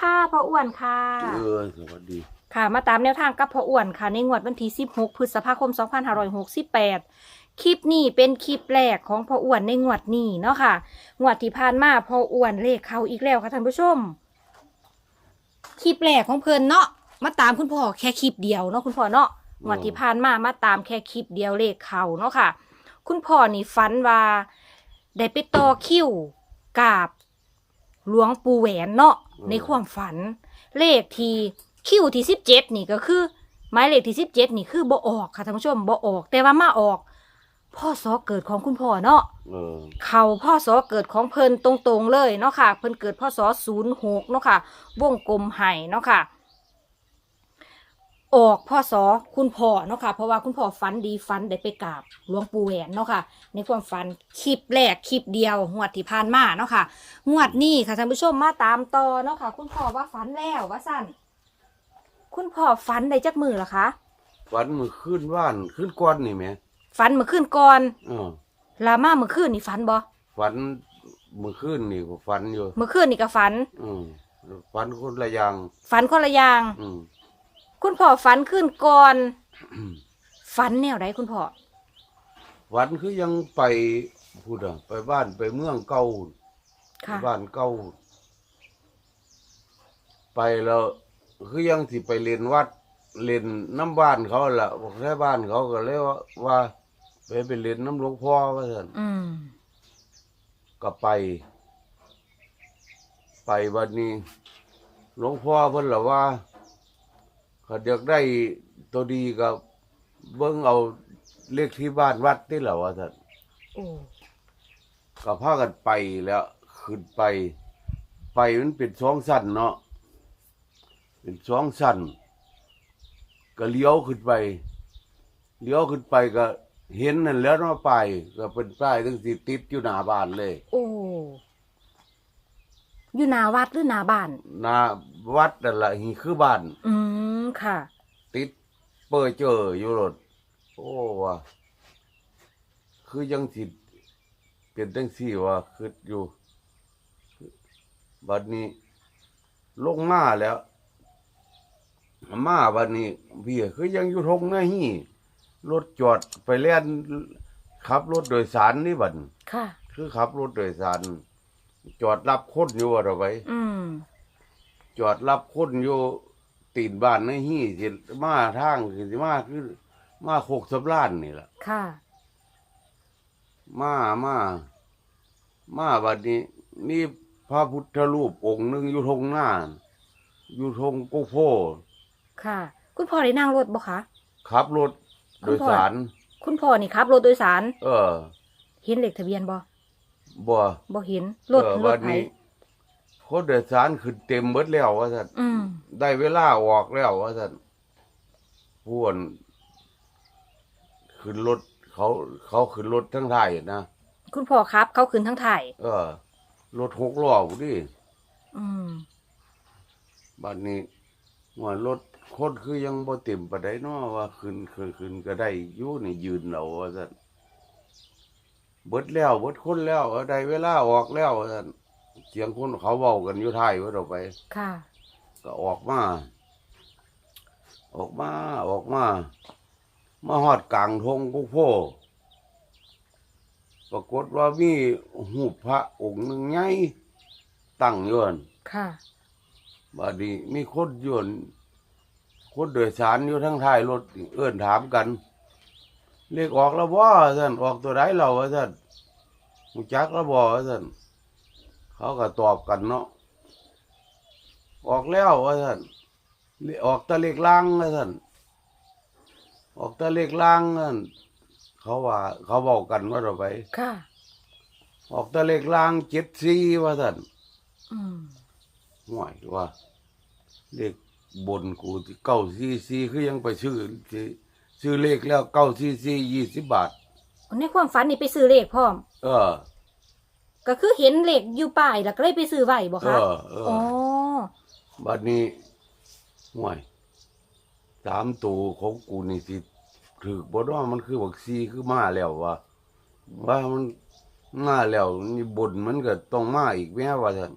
ค่ะพ่ออ้วนค่ะ เออสวัสดี ค่ะ มาตามแนวทางกับพ่ออ้วนค่ะ ในงวดวันที่ 16 พฤษภาคม 2568 คลิปนี้เป็นคลิปแรกของพ่ออ้วนในงวดนี้เนาะค่ะ งวดที่ผ่านมาพ่ออ้วนเลขเข้าอีกแล้วค่ะท่านผู้ชม คลิปแรกของเพิ่นเนาะ มาตามคุณพ่อแค่คลิปเดียวเนาะคุณพ่อเนาะ งวดที่ผ่านมามาตามแค่คลิปเดียวเลขเข้าเนาะค่ะ คุณพ่อนี่ฝันว่าได้ไปต่อคิวกราบ หลวงปู่แหวนเนาะอืมในความฝัน เลขที่คิวที่สิบเจ็ดนี่ก็คือหมายเลขที่สิบเจ็ดนี่คือบ่ออกค่ะท่านผู้ชมบ่ออก แต่ว่ามาออก พ่อสอเกิดของคุณพ่อเนาะเออเขาพ่อสอเกิดของเพิ่นตรงๆเลยเนาะค่ะ เพิ่นเกิดพ่อสอศูนย์หกเนาะค่ะ วงกลมไห่เนาะค่ะ ออกพ่อสอคุณพ่อเนาะค่ะ เพราะว่าคุณพ่อฝันดีฝันได้ไปกราบหลวงปู่แหวนเนาะค่ะ ในความฝันคลิปแรกคลิปเดียวงวดที่ผ่านมาเนาะค่ะงวดนี้ค่ะท่านผู้ชมมาตามต่อเนาะค่ะ คุณพ่อว่าฝันแล้วว่าสั่นคุณพ่อฝันได้จักมือเหรอคะฝันมือขึ้นว่านขึ้นก้อนนี่แหมฝันเมื่อคืนก่อนเออลามาเมื่อคืนนี่ฝันบ่ฝันมือขึ้นนี่ก็ฝันอยู่เมื่อคืนนี่ก็ฝัน อืมฝันคนละอย่างฝันคนละอย่างอืม คุณพ่อฝันขึ้นก่อน ฝันแนวไหนคุณพ่อฝันคือยังไปพูดอะไปบ้านไปเมืองเก่าไปค่ะ บ้านเก่าไปแล้วคือยังสิไปเรียนวัดเรียนน้ำบ้านเขาล่ะบอกแค่บ้านเขาก็เลยว่าว่า ไปไปเรียนน้ำหลวงพ่อว่าท่นอืมก็ไป ไปวันนี้ หลวงพ่อเพิ่นละว่า เขาอยากได้ตัวดีกับเบิ่งเอาเลขที่บ้านวัดนี่แหละว่าท่านโอ้ก็พากันไปแล้วขึ้นไป ไปมันเป็นสองสั้นเนาะเป็นสองสั้นก็เลี้ยวขึ้นไป เลี้ยวขึ้นไปก็เห็นนั่นแหล้วเนาะไป ก็เป็นป้ายตั้งสิติดอยู่หน้าบ้านเลย โอ้อยู่หนาวัดหรือหนาบ้าน หนาวัดนั่นแหละนี่คือบ้าน อืม ค่ะ ติดเปิดเจออยู่รถโอ้ว่าคือยังสิเป็นจังสี่ว่าคืออยู่บัดนี้ ลงมาแล้ว มาบัดนี้พี่คือยังอยู่ทงหน้าหี่รถจอดไปเล่นขับรถโดยสารนี่บัดค่ะ คือขับรถโดยสาร จอดรับคนอยู่ว่าเราไปอืมจอดรับคนอยู่ ตีนบ้านในฮี่สิมาทางสิมาคือมาโคกสำล้านนี่แหละค่ะ มามามาบัดนี้ นี่พระพุทธรูปองค์หนึ่งอยู่ทงหน้าอยู่ทงโกโพค่ะ คุณพ่อได้นั่งรถบ่คะ ขับรถโดยสาร คุณพ่อนี่ขับรถโดยสาร เออ เห็นเลขทะเบียนบ่บ่บ่เห็นรถเออรบัถดไผนี้ คนโดยสารขึ้นเต็มเบิดแล้วว่าท่านอืมได้เวลาออกแล้วว่าท่านผู้อั่นขึ้นรถเขาเขาขึ้นรถทั้งไทายนะคุณพ่อครับ เขาขึ้นทั้งถ่ายเออรถหกล้อผู้ดิอืมบัดนี้ว่ารถคนคือยังบ่เต็มปานใดเนาะว่าขึ้นขึ้นขึ้นก็ได้อยู่นี่ยืนเอาว่าซั่นเบิดแล้วเบิดคนแล้วเออได้เวลาออกแล้วว่าซั่น เสียงคนเขาเว้ากันอยู่ท้ายว่าเราไป ค่ะ ก็ออกมา ออกมา ออกมา มาฮอดกลางทงกุโพปรากฏว่ามีหูปพระองค์หนึ่งใหญ่ตั้งอยู่นั่นค่ะ บาดนี้มีคนอยวนคนโดยสารอยู่ทั้งท้ายรถนี่เอื้อนถามกัน เลขออกแล้วบ่ท่านออกตัวใดเราว่าท่านมูจักแล้วบ่ว่าท่าน เขาก็ตอบกันเนาะออกแล้วว่าท่านเลออกแตะเลขล่างว่าท่านออกแตะเลขล่างนั่นเขาว่า เขาบอกกันว่าเราไปค่ะ ออกแตะเลขล่างเจ็ดสี่ว่าท่านอืมห่วยว่าเลขบนกูที่เก้าซีซีคือยังไปซื้อที่ซื้อเลขแล้วเก้าซีซียี่สิบบาทในความฝันนี่ไปซื้อเลขพร้อม เออ ก็คือเห็นเลขอยู่ป้ายแล้วก็เลยไปซื้อไว้บ่เอคะอเอออ๋อบัดนี้ห่วยสามตัวของกูนี่สิถือบทว่ามันคือบักซีคือมาแล้วว่าว่ามันมาแล้วนี่บนมันก็ต้องมาอีกแม้ว่าท่าน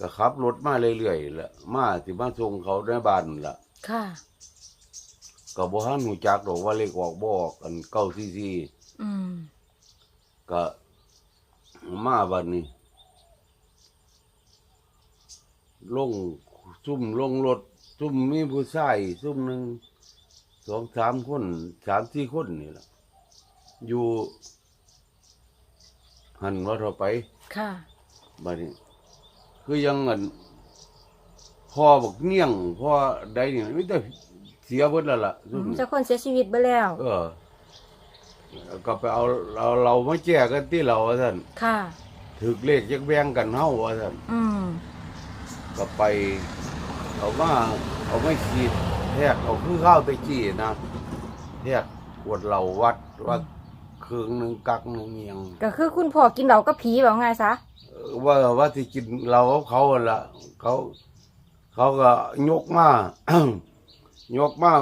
ก็ก็ขับรถมาเรื่อยๆแหละมาสิมาส่งเขาในบ้านนั่นล่ะค่ะ ก็บ่ทันรู้จักดอกว่าเลขออกบ่ออกอันเก้าซีซีอืมก็ มาบัดนี้ลงซุ่มลงรถซุ่มมีผู้ชายซุ่มหนึ่งสองสามคนสามสี่คนนี่ล่ะอยู่หันว่าเราไปค่ะบัดนี้ คือยังเงินพ่อบอกเงี้ยงพ่อใดนี่ไม่ได้เสียเบิดแล้วล่ะซุ่มนี่เจ้าคนเสียชีวิตไปแล้ว เออ ก็ไปเอาเราเรามาแจกกันที่เราว่าท่านค่ะถึกเลขยักแบ่งกันเฮาว่าท่านอืมก็ไป เอามาเอาไม่ขีดแทกเอาคือข้าวไปจี้นะแทกขวดเหล้าวัดว่าเครื่องหนึ่งกักหนึ่งเมียงก็คือคุณพ่อกินเหล้ากับผีแบบไงซะเออว่าว่าที่กินเรากับเขาหั่นละเขา เขาก็ยกมา ยกมา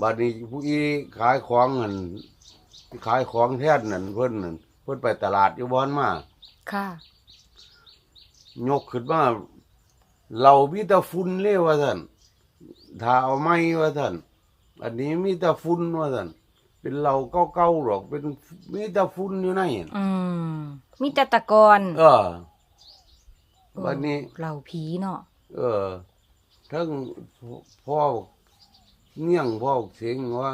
บัดนี้ผู้อีขายของนั่น ขายของแท้นั่นเพิ่นนั่นเพิ่นไปตลาดอยู่บ้านมาค่ะ ยกขึ้นมาเรามีแต่ฝุ่นเลยว่าท่านถ้าเอาไม้ว่าท่านอันนี้มีแต่ฝุ่นว่าท่านเป็นเราเก่าๆหรอกเป็นมีแต่ฝุ่นอยู่ในนั่นอืมมีแต่ตะกอนเออวันนี้เหล้าผีเนาะเออทั้งพ่อเงี้ยงพ่อเสียงว่า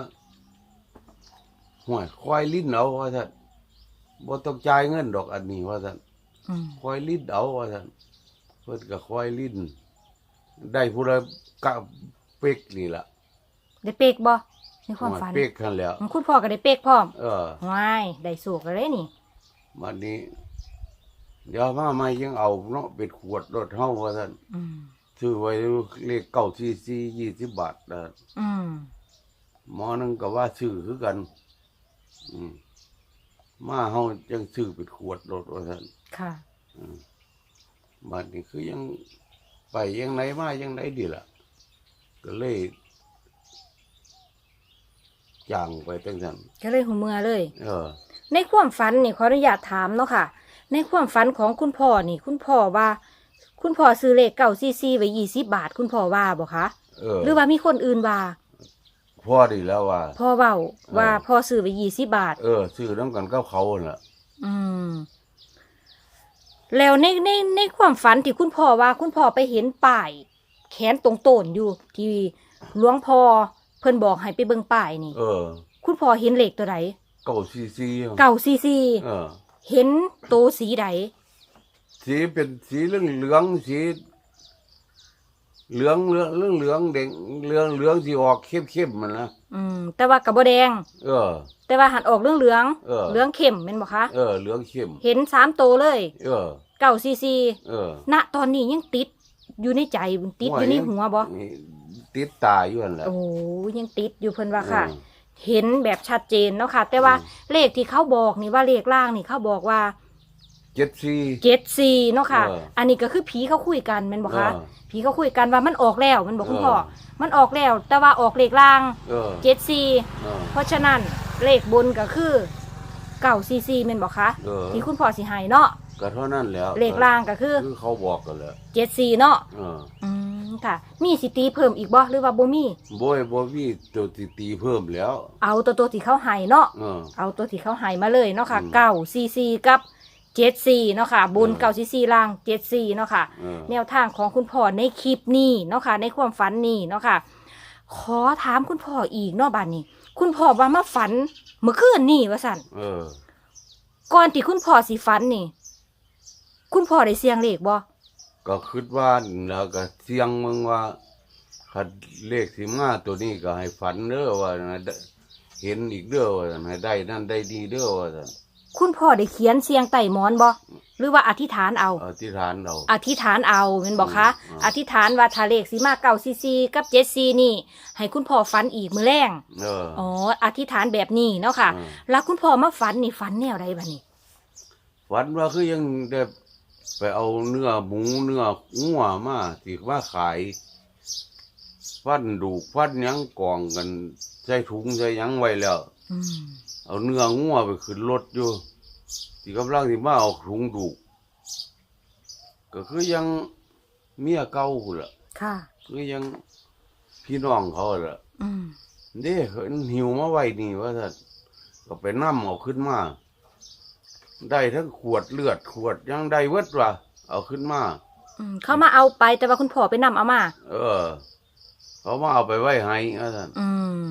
ห่วยควายลิ้นเอาว่าท่านบ่ต้องจ่ายเงินดอกอันนี้ว่าท่านอืมควายลิ้นเอาว่าท่านเพิ่นก็ควายลิ้น ได้ผู้ละกะเป็กนี่ล่ะได้เป๊กบ่ในความฝันเป็กกันแล้วคุณพ่อก็ได้เป๊กพร้อมเออว้ายได้สูกเลยนี่ วันนี้เดี๋ยวมาใหม่ยังเอาเนาะเป็นขวดรถเฮาว่าท่านอืมซื้อไว้เลขเก้าซีซียี่สิบบาทนะอืมหมอนึงก็ว่าซื้อคือกัน อืมมาเฮายังซื้อเป็นขวดรถว่าท่านค่ะบัดนี้คือยังไปยังไหนมายังไหนดีล่ะ ก็เลยจ้างไปตั้งนั้นก็เลยหูเมือเลย เออ ในความฝันนี่ขออนุญาตถามเนาะค่ะ ในความฝันของคุณพ่อนี่ คุณพ่อว่า คุณพ่อซื้อเลขเก่าซีซีไว้ยี่สิบาท คุณพ่อว่าบ่คะเออ หรือว่ามีคนอื่นว่า พ่อดีแล้วว่า พ่อเว้าว่าเออพ่อซื้อไว้ยี่สิบาท เออซื้อน้ำกันกับเขาน่ะ อืม แล้วในในในความฝันที่คุณพ่อว่า คุณพ่อไปเห็นป้าย แขนตรงโตนอยู่ ที่หลวงพ่อเพิ่นบอกให้ไปเบิ่งป้ายนี่ เออ คุณพ่อเห็นเลขตัวใดเก้าซีซีเก่าซีซีเออ เห็นโตวสีใดสีเป็นสีเหลืองเหลืองๆสี เหลืองเหลืองเหลืองเหลืองแดงเหลืองเหลืองสีออกเข้มเข้มๆมันนะอืม แต่ว่ากับบ่แดง เออ แต่ว่าหันออกเหลืองเหลืองเออ เหลืองเข้มเป็นบ่คะเออ เหลืองเข้มเห็นสามโตวเลยเออ เก่าซีซีเออณตอนนี้ยังติดอยู่ในใจติดอยู่ในหัวบ่นี่ติดตาอยู่นั่นแหละโอ้ยังติดอยู่เพิ่นว่าค่ะเออเห็นแบบชัดเจนเนาะค่ะ แต่ว่าอืมเลขที่เขาบอกนี่ว่าเลขล่างนี่เขาบอกว่า เจ็ดซีเจ็ดสี่เนาะค่ะ เอออัอันนี้ก็คือผีเขาคุยกันแมันบอกคะเออ ผีเขาคุยกันว่ามันออกแล้วแมันบอกคุณเออพ่อมันออกแล้ว แต่ว่าออกเลขล่างเออเจ็ดสี่เออ เพราะฉะนั้นเลขบนก็คือเก่าซีซีแมันบอกคะเออ ที่คุณพ่อสิให้เนาะก็เท่านั้นแหล้วเลขล่างก็คือคือเขาบอกกันแหล้วเจ็ดสี่เนาะเอออืมค่ะ มีสิตีเพิ่มอีกบ่หรือว่าบ่มีโบยบวีตัวตีตีเพิ่มแล้ว เอาตัวตัวที่เขาให้เนาะ เออ เอาตัวที่เขาให้มาเลยเนาะค่ะอืม เก้าซีซีกับ เจ็ดสี่เนาะค่ะบนเออเก้าซีซีล่างเจ็ดสี่เนาะค่ะ เออ แนวทางของคุณพ่อในคลิปนี้เนาะค่ะ ในความฝันนี้เนาะค่ะ ขอถามคุณพ่ออีกเนาะบัดนี้ คุณพ่อว่ามาฝันเมื่อคืนนี่ว่าสั่นเออ ก่อนที่คุณพ่อสิฝันนี่ คุณพ่อได้เสียงเลขบ่ก็คิดว่าแล้วก็เสียงมึงว่าคัดเลขสิมาตัวนี้ก็ให้ฝันเด้อว่านะได้เห็นอีกเด้อว่านะให้ได้นั่นได้ดีเด้อว่าซั่น คุณพ่อได้เขียนเสียงไต่หมอนบ่หรือว่าอธิษฐานเอา อธิษฐานเรา อธิษฐานเอาเป็นบอกคะอืม อธิษฐานว่าถ้าเลขสีมาเก่าซีซีกับเจ็ดซีนี่ ให้คุณพ่อฝันอีกมือแรงเอออ๋ออธิษฐานแบบนี้เนาะค่ะเออแล้วคุณพ่อมาฝันนี่ฝันแนวใดบัดนี้ฝันว่าคือยังได้ไปเอาเนื้อหมูเนื้องัวมาที่ว่าขายฟันดูกฟันหยังกองกันใส่ถุงใส่หยังไว้แล้ว อืม เอาเนื้องัวไปขึ้นรถอยู่ที่กำลังที่มาเอาถุงดูกก็คือยังเมียเก่าพุ่นล่ะค่ะ คือยังพี่น้องเขาล่ะอืมเด้เห็นหิวมาไว้นี่ว่าซั่นก็ไปนำเอาขึ้นมา ได้ทั้งขวดเลือดขวดยังได้เวิดว่ะเอาขึ้นมา อืมเขามาเอาไปแต่ว่าคุณพ่อไปนำเอามา เออ เขามาเอาไปไว้ให้ว่าซั่นอืม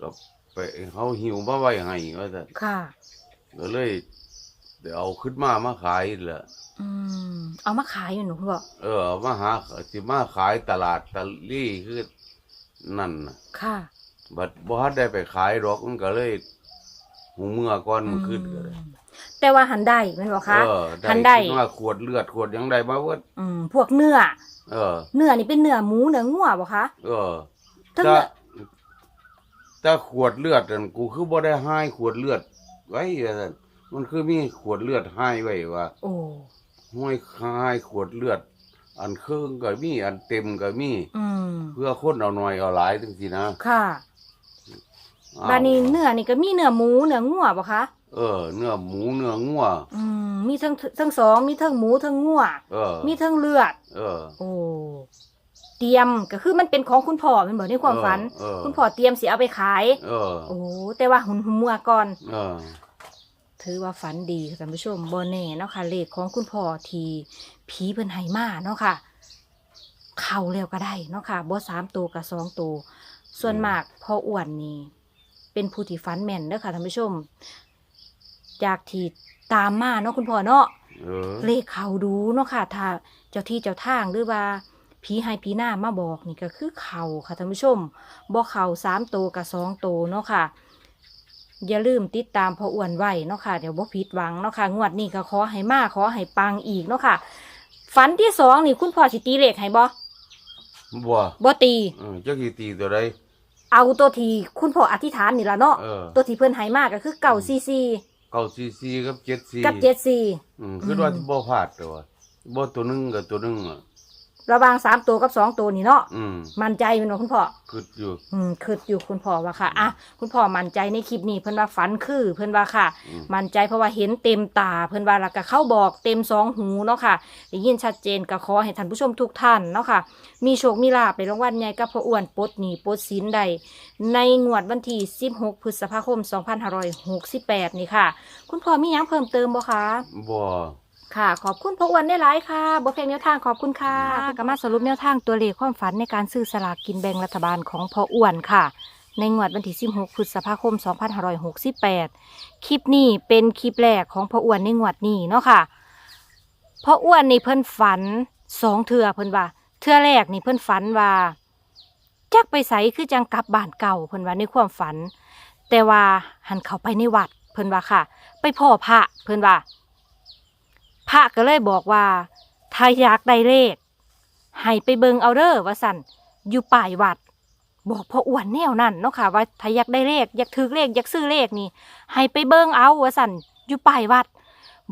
ก็ ไปเขาหิวมาไว้ให้ว่าซั่นค่ะ ก็เลยเดี๋ยวเอาขึ้นมามาขายแหละอืมเอามาขายอยู่หนูคุณพ่อเออเอามาหาสิมาขายตลาดตะลี่คือนั่นน่ะค่ะ บัดบ่ทันได้ไปขายดอกมันก็เลยหูเมื่อก่อนมันขึ้นก็เลยอืมแต่ว่าหันได้แม่นบ่คะเออทันได้ขึ้มาขวดเลือดขวดหยังได้มาเวิดอืมพวกเนื้อ เออ เนื้อนี่เป็นเนื้อหมูเนื้องัวบ่คะเออทั้ง ถ้าเนื้อถ้าขวดเลือดนั่นกูคือบ่ได้ให้ขวดเลือด ไว้ว่าซั่นมันคือมีขวดเลือดให้ไว้ว่าโอ้ห้อยคายขวดเลือด อันครึ่งก็มี อันเต็มก็มี อืมเพื่อคนเอาหน่อยเอาหลายจังซี่นะค่ะอ้าวบานี้เนื้อนี่ก็มีเนื้อหมูเนื้องัวบ่คะเออ เนื้อหมูเนื้องัวอืมมีทั้งทั้งสองมีทั้งหมูทั้งงัวเออ มีทั้งเลือด เออ โอ้ เตรียมก็คือมันเป็นของคุณพ่อแมันบอกในความฝันเออ คุณพ่อเตรียมสิเอาไปขาย เออ โอ้แต่ว่าหุนหุนมัวก่อน เออ ถือว่าฝันดีค่ะท่านผู้ชมโบแน่เนาะค่ะเลขของคุณพ่อทีผีเพิ่นไห้มาเนาะค่ะ เข้าแล้วก็ได้เนาะค่ะบ่สามตัวกับสองตัวส่วนมากพ่ออ้วนนี่เป็นผู้ที่ฝันแม่นเด้อค่ะท่านผู้ชม จากที่ตามมาเนาะคุณพ่อเนาะเออเลขเขาดูเนาะค่ะ ถ้าเจ้าที่เจ้าทางหรือว่า ผีให้ผีหน้ามาบอกนี่ก็คือเขาค่ะท่านผู้ชมบอกเขาสามตัวกับสองตัวเนาะค่ะอย่าลืมติดตามพออ้วนไว้เนาะค่ะเดี๋ยวบ่ผิดหวังเนาะค่ะงวดนี้ก็ขอให้มาขอให้ปังอีกเนาะค่ะฝันที่สองนี่คุณพ่อสิตีเลขให้บ่บัวบ่ตีเออจักสิตีตัวใดเอาตัวที่คุณพ่ออธิษฐานนี่ละเนาะเออตัวที่เพิ่นให้มาก็คือเก่าซีซีเก้าซีซีกับเจ็ดซีกับเจ็ดซีอืมคือว่าสิบ่พลาดตัวบ่ตัวหนึงกับตัวหนึงอะ ระหว่างสามตัวกับสองตัวนี่เนาะอืมมั่นใจแมันบ่คุณพ่อ คืออยู่อืมคืออยู่คุณพ่อว่าค่ะ อะ คุณพ่อมั่นใจในคลิปนี้เพิ่นว่าฝันคือเพิ่นว่าค่ะ อืมมั่นใจเพราะว่าเห็นเต็มตา เพิ่นว่าแล้วก็เข้าบอกเต็มสองหูเนาะค่ะได้ยินชัดเจนก็ขอให้ท่านผู้ชมทุกท่านเนาะค่ะ มีโชคมีลาภในรางวัลใหญ่กับพ่ออ้วนปลดหนี้ปลดสินใดในงวดวันที่ 16 พฤษภาคม 2568 นี่ค่ะ คุณพ่อมีหยังเพิ่มเติมบ่คะ บ่ ค่ะ ขอบคุณพ่ออ้วนได้หลายค่ะบทเพลงแนวทางขอบคุณค่ะก็มาสรุปแนวทางตัวเลขความฝันในการซื้อสลากกินแบ่งรัฐบาลของพ่ออ้วนค่ะ ในงวดวันที่16พฤษภาคม 2568 คลิปนี้เป็นคลิปแรกของพ่ออ้วนในงวดนี้เนาะค่ะพ่ออ้วนนี่เพิ่นฝันสองเทื่อเพิ่นว่าเทื่อแรกนี่เพิ่นฝันว่าจักไปใสคือจังกลับบ้านเก่าเพิ่นว่าในความฝัน แต่ว่าหันเข้าไปในวัดเพิ่นว่าค่ะ ไปพ่อพระเพิ่นว่า พระก็เลยบอกว่า ถ้าอยากได้เลข ให้ไปเบิงเอาเด้อว่าสันอยู่ป่ายวัด บอกพ่ออ้วนแนวนั่นเนาะค่ะ ว่าถ้าอยากได้เลขอยากถือเลขอยากซื้อเลขนี่ ให้ไปเบิงเอาว่าสันอยู่ป่ายวัด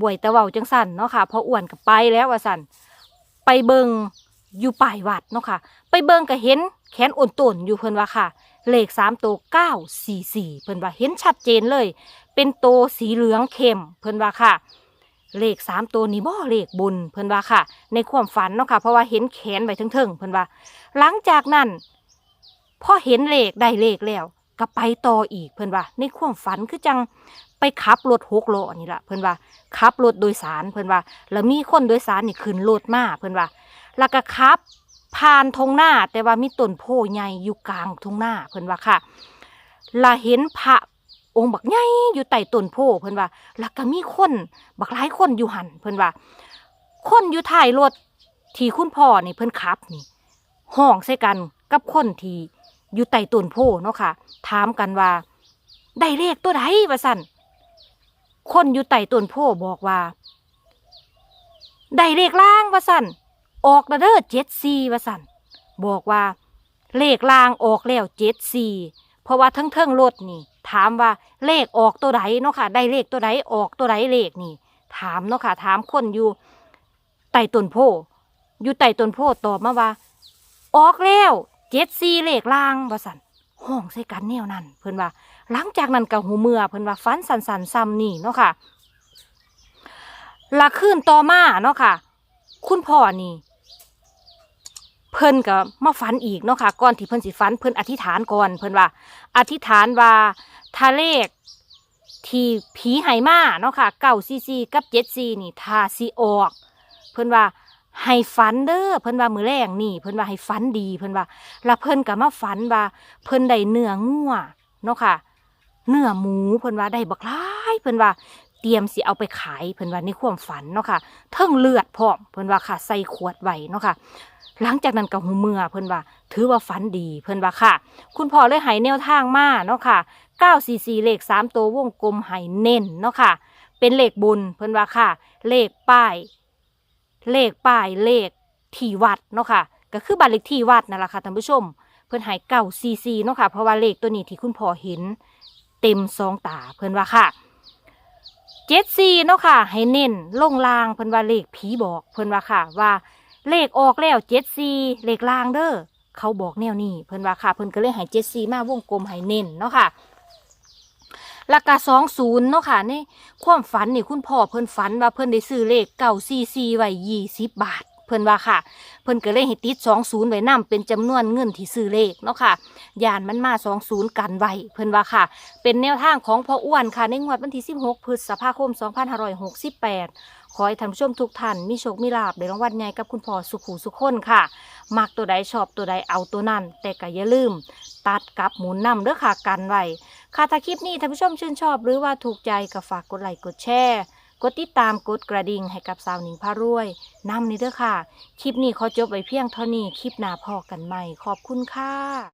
บวยตะเวาจังสันเนาะค่ะพ่ออ้วนก็ไปแล้วว่าสันไปเบิงอยู่ป่ายวัดเนาะค่ะ ไปเบิงก็เห็นแขนอ่อนต้นอยู่เพิ่นว่าค่ะ เลขสามตัวเก้าสี่สี่เพิ่นว่าเห็นชัดเจนเลย เป็นโตวสีเหลืองเข้มเพิ่นว่าค่ะ เลขสามตัวนี้บ่เลขบุญเพิ่นว่าค่ะ ในความฝันเนาะค่ะ เพราะว่าเห็นแขนไว้เทิงๆเพิ่นว่า หลังจากนั้นพอเห็นเลขได้เลขแล้ว ก็ไปต่ออีกเพิ่นว่า ในความฝันคือจังไปขับรถหกล้อนี่ละเพิ่นว่าขับรถโดยสารเพิ่นว่า แล้วมีคนโดยสารนี่ขึ้นรถมาเพิ่นว่า แล้วก็ขับผ่านทงหน้าแต่ว่ามีต้นโพใหญ่อยู่กลางทงหน้าเพิ่นว่าค่ะและเห็นพระ องค์บักใหญ่อยู่ใต้ต้นโพเพิ่นว่าแล้วก็มีคนบักหลายคนอยู่หันเพิ่นว่า คนอยู่ท้ายรถที่คุณพ่อนี่เพิ่นขับนี่ห้องใส่กันกับคนที่อยู่ใต้ต้นโพเนาะค่ะ ถามกันว่า ได้เลขตัวใดว่าสั่นคนอยู่ใต้ต้นโพบอกว่า ได้เลขล่างว่าสั่นออกแล้วเด้อเจ็ดซีว่าสั่นบอกว่า เลขล่างออกแล้วเจ็ดซี เพราะว่าทั้งเทิงรถนี่ ถามว่าเลขออกตัวใดเนาะค่ะ ได้เลขตัวใดออกตัวใดเลขนี่ ถามเนาะค่ะ ถามคนอยู่ใต้ต้นโพอยู่ใต้ต้นโพตอบมาว่า ออกแล้วเจ็ดซีเลขล่างว่สันห้องใส่กันแนวนั้น เพิ่อนว่า หลังจากนั้นกับหูเมือเพิ่อนว่าฟันสันสันซ้ำนี่เนาะค่ะละขึ้นต่อมาเนาะค่ะ คุณพ่อนี่ พิ่นก็มาฝันอีกเนาะค่ะก่อนที่เพิ่นสิฝันเพิ่นอธิษฐานก่อนเพิ่นว่า อธิษฐานว่าถ้าเลขที่ผีไหมาเนาะค่ะเก้าซีซีกับเจ็ดซีนี่ถ้าสิออก เพิ่นว่าให้ฝันเด้อเพิ่นว่ามือแรงนี่ เพิ่นว่าให้ฝันดีเพิ่นว่าแล้วเพิ่นก็มาฝันว่า เพิ่นได้เนื้องัวเนาะค่ะ เนื้อหมูเพิ่นว่าได้บักหลายเพิ่นว่าเตรียมสิเอาไปขายเพิ่นว่าในความฝันเนาะค่ะเทิงเลือดพร้อมเพิ่นว่าค่ะใส่ขวดไว้เนาะค่ะ หลังจากนั้นก็หูเมื่อเพิ่นว่า ถือว่าฝันดีเพิ่นว่าค่ะ คุณพ่อเลยให้แนวทางมาเนาะค่ะ944เลข3ตัววงกลมให้เน้นเนาะค่ะ เป็นเลขบุญเพิ่นว่าค่ะ เลขป้าย เลขป้ายเลขที่วัดเนาะค่ะ ก็คือบ้านเลขที่วัดนั่นแหละค่ะท่านผู้ชม เพิ่นให้944เนาะค่ะ เพราะว่าเลขตัวนี้ที่คุณพ่อเห็น เต็มสองตาเพิ่นว่าค่ะเจ็ดซีเนาะค่ะ ให้เน้นลงลางเพิ่นว่าเลขผีบอกเพิ่นว่าค่ะว่า เลขออกแล้วเจ็ดซีเลขลางเด้อเขาบอกแนวนี้เพิ่นว่าค่ะเพิ่นก็เลยให้เจ็ดซีมาวงกลมให้เน้นเนาะค่ะแล้วก็สองศูนย์เนาะค่ะนี่ความฝันนี่คุณพ่อเพิ่นฝันว่าเพิ่นได้ซื้อเลขเก่าซีซีไว้ยี่สิบบาท เพิ่นว่าค่ะ เพิ่นก็เลยให้ติดสองศูนย์ไว้นํเป็นจำนวนเงินที่ซื้อเลขเนาะค่ะยานมันมาสองศูนย์กันไว้เพิ่นว่าค่ะ เป็นแนวทางของพ่ออ้วนค่ะในงวดวันที่16พฤษภาคม2568ขอให้ท่านผู้ชมทุกท่านมีโชค มีลาบในรางวัลใหญ่กับคุณพ่อสุขหูสุขคนค่ะมักตัวใดชอบตัวใดเอาตัวนั้น แต่ก็อย่าลืม ตัดกับหมุนนำเด้อค่ะกันไว้ค่ะถ้าคลิปนี้ท่านผู้ชมชื่นชอบ หรือว่าถูกใจก็ฝากกดไลค์กดแชร์ กดติดตามกดกระดิ่งให้กับสาวหนิงพารวยนำนี่เด้อค่ะ คลิปนี้ขอจบไว้เพียงเท่านี้ คลิปหน้าพอกันใหม่ ขอบคุณค่ะ